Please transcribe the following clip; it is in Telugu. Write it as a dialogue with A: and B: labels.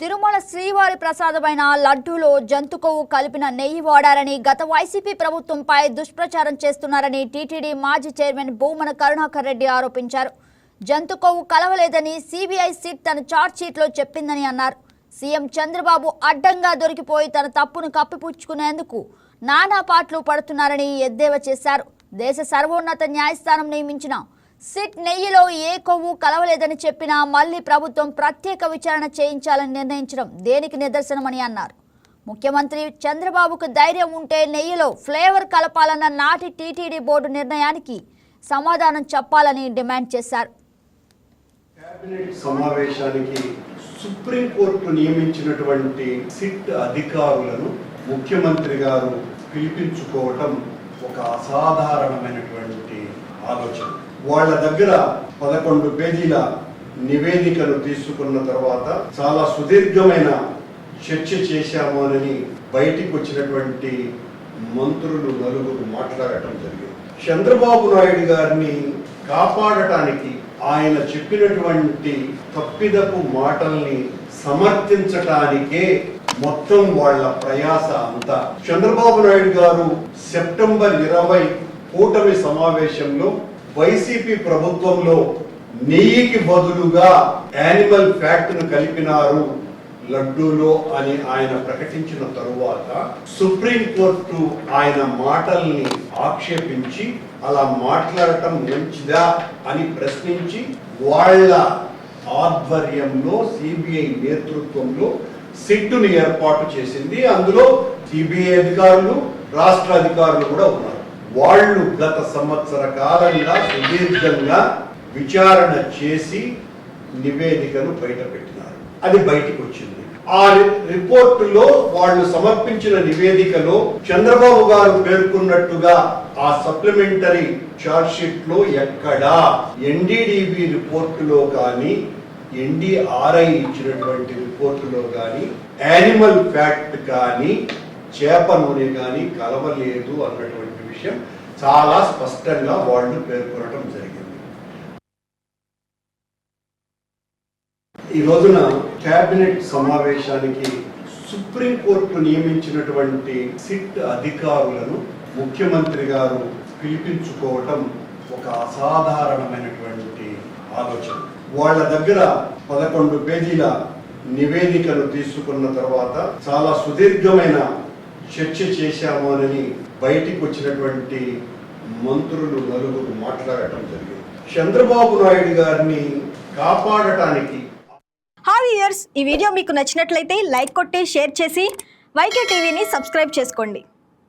A: తిరుమల శ్రీవారి ప్రసాదమైన లడ్డూలో జంతు కొవ్వు కలిపిన నెయ్యి వాడారని గత వైసీపీ ప్రభుత్వంపై దుష్ప్రచారం చేస్తున్నారని టీటీడీ మాజీ చైర్మన్ భూమన కరుణాకర్ రెడ్డి ఆరోపించారు. జంతు కొవ్వు కలవలేదని సిబిఐ సిట్ తన చార్జ్ షీట్లో చెప్పిందని అన్నారు. సీఎం చంద్రబాబు అడ్డంగా దొరికిపోయి తన తప్పును కప్పిపుచ్చుకునేందుకు నానా పాటలు పడుతున్నారని ఎద్దేవా చేశారు. దేశ సర్వోన్నత న్యాయస్థానం నియమించిన సిట్ నెయ్యిలో ఏ కొవ్వు కలవలేదని చెప్పినా మళ్ళీ ప్రభుత్వం ప్రత్యేక విచారణ చేయించాలని నిర్ణయించడం దేనికి నిదర్శనమని అన్నారు. ముఖ్యమంత్రి చంద్రబాబుకు ధైర్యం ఉంటే నెయ్యిలో ఫ్లేవర్ కలపాలన్న నాటి టీటీడీ బోర్డు నిర్ణయానికి సమాధానం చెప్పాలని డిమాండ్ చేశారు.
B: సమావేశానికి సుప్రీంకోర్టు నియమించినటువంటి సిట్ అధికారులను ముఖ్యమంత్రి గారు పిలిపించుకోవటం ఒక అసాధారణమైనటువంటి ఆలోచన. వాళ్ళ దగ్గర పదకొండు పేజీల నివేదికలు తీసుకున్న తర్వాత చాలా సుదీర్ఘమైన చర్చ చేశామోనని బయటికి వచ్చినటువంటి మంత్రులు నలుగురు మాట్లాడటం జరిగింది. చంద్రబాబు నాయుడు గారిని కాపాడటానికి ఆయన చెప్పినటువంటి తప్పిదపు మాటల్ని సమర్థించటానికే మొత్తం వాళ్ళ ప్రయాస అంతా. చంద్రబాబు నాయుడు గారు సెప్టెంబర్ ఇరవై కూటమి సమావేశంలో వైసీపీ ప్రభుత్వంలో నెయ్యికి బదులుగా యానిమల్ ఫ్యాట్ను కలిపినారు లడ్డూలో అని ఆయన ప్రకటించిన తరువాత సుప్రీం కోర్టు ఆయన మాటల్ని ఆక్షేపించి అలా మాట్లాడటం మంచిదా అని ప్రశ్నించి వాళ్ళ ఆధ్వర్యంలో సిబిఐ నేతృత్వంలో సిట్టుని ఏర్పాటు చేసింది. అందులో సిబిఐ అధికారులు రాష్ట్ర అధికారులు కూడా ఉన్నారు. వాళ్ళు గత సంవత్సర కాలంగా సుదీర్ఘంగా విచారణ చేసి నివేదికను బయటపెట్టినారు. అది బయటికి వచ్చింది ఆ రిపోర్టులో వాళ్ళు సమర్పించిన నివేదికలో చంద్రబాబు గారు పేర్కొన్నట్టుగా ఆ సప్లిమెంటరీ షీట్లో ఎక్కడా ఎన్డీడీబీ రిపోర్టులో కానీ ఎన్డీఆర్ఐ ఇచ్చినటువంటి రిపోర్టులో కానీ యానిమల్ ఫ్యాక్ట్ కానీ చేప నూనె కానీ కలవలేదు అన్నటువంటి విషయం చాలా స్పష్టంగా వాళ్ళు పేర్కొనడం జరిగింది. ఈ రోజున కేబినెట్ సమావేశానికి సుప్రీంకోర్టు నియమించినటువంటి సిట్ అధికారులను ముఖ్యమంత్రి గారు పిలిపించుకోవటం ఒక అసాధారణమైనటువంటి ఆలోచన. వాళ్ళ దగ్గర పదకొండు పేజీల నివేదికను తీసుకున్న తర్వాత చాలా సుదీర్ఘమైన చర్చ చేశామోనని బయటికి వచ్చినటువంటి మంత్రులు నలుగురు మాట్లాడటం జరిగింది. చంద్రబాబు నాయుడు గారిని కాపాడటానికి
C: హాయ్ ఇయర్స్ ఈ వీడియో మీకు నచ్చినట్లయితే లైక్ కొట్టి షేర్ చేసి వైకే టీవీని సబ్స్క్రైబ్ చేసుకోండి.